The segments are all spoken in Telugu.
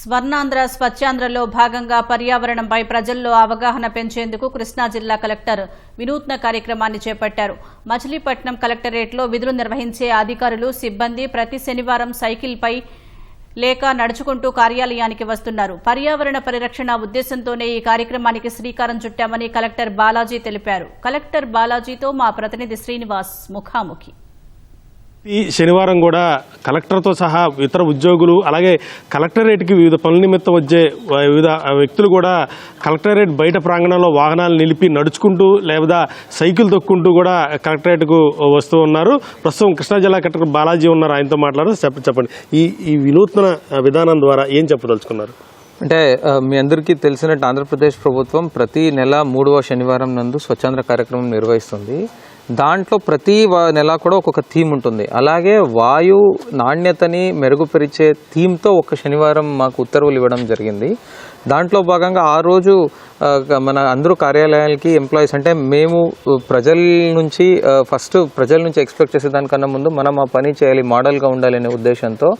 స్వర్ణాంధ్ర స్వచ్ఛాంధ్రలో భాగంగా పర్యావరణంపై ప్రజల్లో అవగాహన పెంచేందుకు కృష్ణా జిల్లా కలెక్టర్ వినూత్న కార్యక్రమాన్ని చేపట్టారు. మచిలీపట్నం కలెక్టరేట్లో విధులు నిర్వహించే అధికారులు సిబ్బంది ప్రతి శనివారం సైకిల్పై లేక నడుచుకుంటూ కార్యాలయానికి వస్తున్నారు. పర్యావరణ పరిరక్షణ ఉద్దేశంతోనే ఈ కార్యక్రమానికి శ్రీకారం చుట్టామని కలెక్టర్ బాలాజీ తెలిపారు. కలెక్టర్ బాలాజీతో మా ప్రతినిధి శ్రీనివాస్ ముఖాముఖి. ఈ శనివారం కూడా కలెక్టర్తో సహా ఇతర ఉద్యోగులు అలాగే కలెక్టరేట్కి వివిధ పనుల నిమిత్తం వచ్చే వివిధ వ్యక్తులు కూడా కలెక్టరేట్ బయట ప్రాంగణంలో వాహనాలు నిలిపి నడుచుకుంటూ లేదా సైకిల్ తొక్కుంటూ కూడా కలెక్టరేట్కు వస్తూ ఉన్నారు. ప్రస్తుతం కృష్ణా జిల్లా కలెక్టర్ బాలాజీ ఉన్నారు. ఆయనతో మాట్లాడారు చెప్ప చెప్పండి. ఈ ఈ వినూత్న విధానం ద్వారా ఏం చెప్పదలుచుకున్నారు? అంటే మీ అందరికీ తెలిసినట్టు ఆంధ్రప్రదేశ్ ప్రభుత్వం ప్రతి నెల మూడవ శనివారం నందు స్వచ్ఛంద కార్యక్రమం నిర్వహిస్తుంది. దాంట్లో ప్రతి నెల కూడా ఒక్కొక్క థీమ్ ఉంటుంది. అలాగే వాయు నాణ్యతని మెరుగుపరిచే థీమ్తో ఒక శనివారం మాకు ఉత్తర్వులు ఇవ్వడం జరిగింది. దాంట్లో భాగంగా ఆ రోజు మన అందరూ కార్యాలయాలకి ఎంప్లాయీస్ అంటే మేము ప్రజల నుంచి ఫస్ట్ ప్రజల నుంచి ఎక్స్పెక్ట్ చేసే దానికన్నా ముందు మనం ఆ పని చేయాలి మోడల్గా ఉండాలి అనే ఉద్దేశంతో.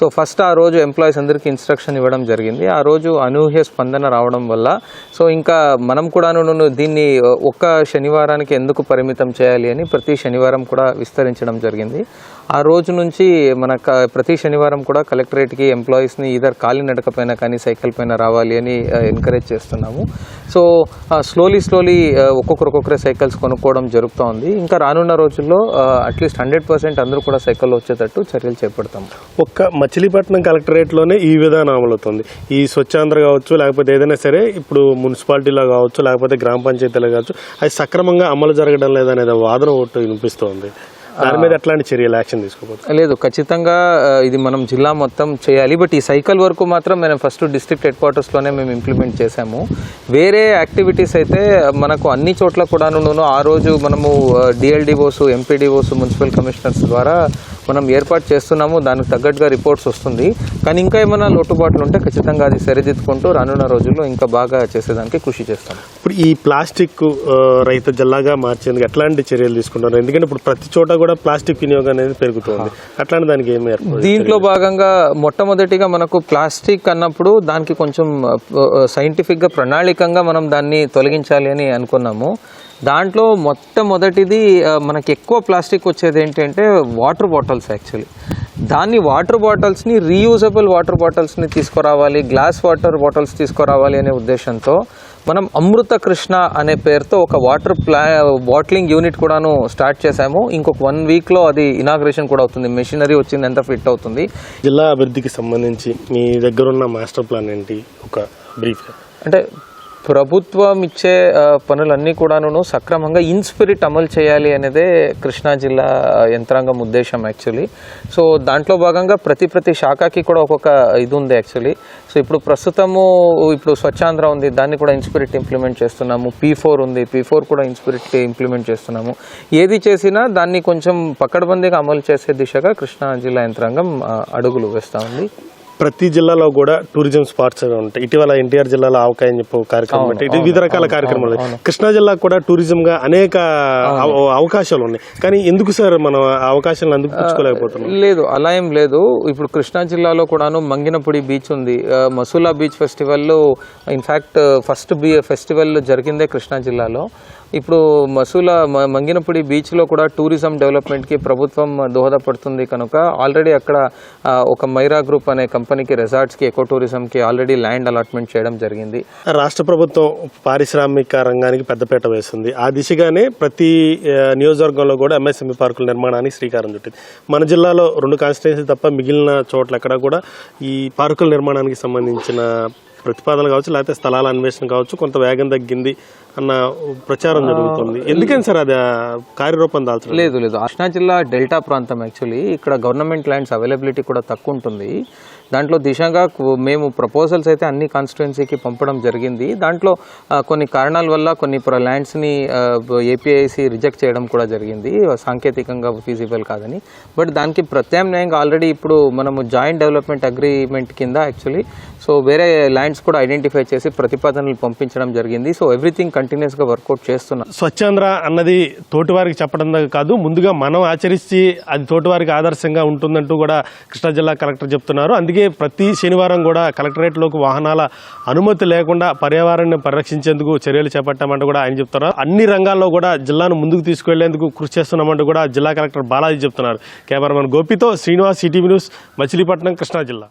సో ఫస్ట్ ఆ రోజు ఎంప్లాయీస్ అందరికీ ఇన్స్ట్రక్షన్ ఇవ్వడం జరిగింది. ఆ రోజు అనూహ్య స్పందన రావడం వల్ల సో ఇంకా మనం కూడాను దీన్ని ఒక్క శనివారానికి ఎందుకు పరిమితం చేయాలి అని ప్రతి శనివారం కూడా విస్తరించడం జరిగింది. ఆ రోజు నుంచి మన క- ప్రతి శనివారం కూడా కలెక్టరేట్కి ఎంప్లాయీస్ని ఇదర్ కాలినడక నడకపోయినా కానీ సైకిల్ పైన రావాలి అని ఎంకరేజ్ చేస్తున్నాము. సో స్లోలీ స్లోలీ ఒక్కొక్కరు ఒక్కొక్కరే సైకిల్స్ కొనుక్కోవడం జరుగుతోంది. ఇంకా రానున్న రోజుల్లో అట్లీస్ట్ హండ్రెడ్ పర్సెంట్ అందరూ కూడా సైకిల్ వచ్చేటట్టు చర్యలు చేపడతాం ఒక్క మచిలీపట్నం కలెక్టరేట్లోనే ఈ విధానం అమలవుతుంది. ఈ స్వచ్ఛాంధ్ర కావచ్చు లేకపోతే ఏదైనా సరే ఇప్పుడు మున్సిపాలిటీలో కావచ్చు లేకపోతే గ్రామ పంచాయతీలో కావచ్చు అది సక్రమంగా అమలు జరగడం లేదనేది వాదన ఒకటి వినిపిస్తోంది. దాని మీద ఎట్లాంటి చర్యలు యాక్షన్ తీసుకోవచ్చు లేదు ఖచ్చితంగా ఇది మనం జిల్లా మొత్తం చేయాలి. బట్ ఈ సైకిల్ వరకు మాత్రం మేము ఫస్ట్ డిస్ట్రిక్ట్ హెడ్ క్వార్టర్స్లోనే మేము ఇంప్లిమెంట్ చేశాము. వేరే యాక్టివిటీస్ అయితే మనకు అన్ని చోట్ల కూడాను ఆ రోజు మనము డిఎల్డిఓస్ ఎంపీడీఓస్ మున్సిపల్ కమిషనర్స్ ద్వారా మనం ఏర్పాటు చేస్తున్నాము. దానికి తగ్గట్టుగా రిపోర్ట్స్ వస్తుంది. కానీ ఇంకా ఏమైనా లోటుబాట్లు ఉంటే ఖచ్చితంగా అది సరిదిద్దుకుంటూ రానున్న రోజుల్లో ఇంకా బాగా చేసేదానికి కృషి చేస్తాం. ఇప్పుడు ఈ ప్లాస్టిక్ ఆ, రహిత జిల్లాగా మార్చేందుకు ఎట్లాంటి చర్యలు తీసుకుంటారు ఎందుకంటే ఇప్పుడు ప్రతి చోట కూడా ప్లాస్టిక్ వినియోగం అనేది పెరుగుతుంది. అట్లాంటి దానికి ఏమి దీంట్లో భాగంగా మొట్టమొదటిగా మనకు ప్లాస్టిక్ అన్నప్పుడు దానికి కొంచెం సైంటిఫిక్గా ప్రణాళికంగా మనం దాన్ని తొలగించాలి అని అనుకున్నాము. దాంట్లో మొట్టమొదటిది మనకి ఎక్కువ ప్లాస్టిక్ వచ్చేది ఏంటంటే వాటర్ బాటిల్స్ యాక్చువల్లీ. దాన్ని వాటర్ బాటిల్స్ని రీయూజబుల్ వాటర్ బాటిల్స్ని తీసుకురావాలి గ్లాస్ వాటర్ బాటిల్స్ తీసుకురావాలి అనే ఉద్దేశంతో మనం అమృత కృష్ణ అనే పేరుతో ఒక వాటర్ ప్లా బాటిలింగ్ యూనిట్ కూడాను స్టార్ట్ చేశాము. ఇంకొక వన్ వీక్లో అది ఇనాగ్రేషన్ కూడా అవుతుంది. మెషినరీ వచ్చింది ఎంత ఫిట్ అవుతుంది. జిల్లా అభివృద్ధికి సంబంధించి మీ దగ్గర ఉన్న మాస్టర్ ప్లాన్ ఏంటి? ఒక బ్రీఫ్ అంటే ప్రభుత్వం ఇచ్చే పనులన్నీ కూడాను సక్రమంగా ఇన్స్పిరిట్ అమలు చేయాలి అనేదే కృష్ణా జిల్లా యంత్రాంగం ఉద్దేశం యాక్చువల్లీ. సో దాంట్లో భాగంగా ప్రతి ప్రతి శాఖకి కూడా ఒక్కొక్క ఇది ఉంది యాక్చువల్లీ. సో ఇప్పుడు ప్రస్తుతము ఇప్పుడు స్వచ్ఛాంధ్ర ఉంది దాన్ని కూడా ఇన్స్పిరిట్ ఇంప్లిమెంట్ చేస్తున్నాము. పీ ఫోర్ ఉంది పీ ఫోర్ కూడా ఇన్స్పిరిట్ ఇంప్లిమెంట్ చేస్తున్నాము. ఏది చేసినా దాన్ని కొంచెం పక్కడబందీగా అమలు చేసే దిశగా కృష్ణా జిల్లా యంత్రాంగం అడుగులు వేస్తూ ఉంది. ప్రతి జిల్లాలో కూడా టూరిజం స్పాట్స్ ఉంటాయి. ఇటీవల ఎన్టీఆర్ జిల్లాలో ఆవకాయ అని చెప్పి కార్యక్రమం ఇది వివిధ రకాల కార్యక్రమాలు కృష్ణా జిల్లాకు కూడా టూరిజం గా అనేక అవ- అవకాశాలు ఉన్నాయి. కానీ ఎందుకు సార్ మనం అవకాశాలను అందిపుచ్చుకోలేకపోతున్నాం లేదు అలా ఏం లేదు. ఇప్పుడు కృష్ణా జిల్లాలో కూడాను మంగినపూడి బీచ్ ఉంది. Masula beach festival in fact first be festival జరిగిందే కృష్ణా జిల్లాలో. ఇప్పుడు మసూలా మ- మంగినపూడి బీచ్లో కూడా టూరిజం డెవలప్మెంట్కి ప్రభుత్వం దోహదపడుతుంది కనుక ఆల్రెడీ అక్కడ ఒక మైరా గ్రూప్ అనే కంపెనీకి రిసార్ట్స్కి ఎకో టూరిజంకి ఆల్రెడీ ల్యాండ్ అలాట్మెంట్ చేయడం జరిగింది. రాష్ట్ర ప్రభుత్వం పారిశ్రామిక రంగానికి పెద్దపీట వేస్తుంది ఆ దిశగానే ప్రతి నియోజకవర్గంలో కూడా ఎంఎస్ఎంఈ పార్కుల నిర్మాణానికి శ్రీకారం చుట్టింది. మన జిల్లాలో రెండు కాన్స్టిట్యున్సీ తప్ప మిగిలిన చోట్ల ఎక్కడ కూడా ఈ పార్కుల నిర్మాణానికి సంబంధించిన ప్రతిపాదనలు కావచ్చు లేకపోతే స్థలాల అన్వేషణ కావచ్చు కొంత వేగం తగ్గింది. అన్న ప్రచారం జరుగుతుంది. ఎందుకని సార్ అది కార్యరూపం దాల్చడం? లేదు లేదు. కృష్ణా జిల్లా డెల్టా ప్రాంతం యాక్చువల్లీ ఇక్కడ గవర్నమెంట్ ల్యాండ్స్ అవైలబిలిటీ కూడా తక్కువ ఉంటుంది. దాంట్లో దిశగా మేము ప్రపోజల్స్ అయితే అన్ని కాన్స్టిట్యున్సీకి పంపడం జరిగింది. దాంట్లో కొన్ని కారణాల వల్ల కొన్ని ల్యాండ్స్ని ఏపీఐసి రిజెక్ట్ చేయడం కూడా జరిగింది. సాంకేతికంగా ఫీజిబుల్ కాదని. బట్ దానికి ప్రత్యామ్నాయంగా ఆల్రెడీ ఇప్పుడు మనము జాయింట్ డెవలప్మెంట్ అగ్రిమెంట్ కింద యాక్చువల్లీ సో వేరే ల్యాండ్స్ కూడా ఐడెంటిఫై చేసి ప్రతిపాదనలు పంపించడం జరిగింది. సో ఎవ్రీథింగ్ కంటిన్యూస్గా వర్కౌట్ చేస్తున్నాం. స్వచ్ఛాంధ్ర అన్నది తోటివారికి చెప్పడం కాదు. ముందుగా మనం ఆచరించి అది తోటివారికి ఆదర్శంగా ఉంటుందంటూ కూడా కృష్ణా జిల్లా కలెక్టర్ చెప్తున్నారు. అందుకే అలాగే ప్రతి శనివారం కూడా కలెక్టరేట్లోకి వాహనాల అనుమతి లేకుండా పర్యావరణాన్ని పరిరక్షించేందుకు చర్యలు చేపట్టామంటూ కూడా ఆయన చెప్తున్నారు. అన్ని రంగాల్లో కూడా జిల్లాను ముందుకు తీసుకెళ్ళేందుకు కృషి చేస్తున్నామంటూ కూడా జిల్లా కలెక్టర్ బాలాజీ చెప్తున్నారు. కెమెరామెన్ గోపితో శ్రీనివాస్ సిటీవీ న్యూస్ మచిలీపట్నం కృష్ణా జిల్లా.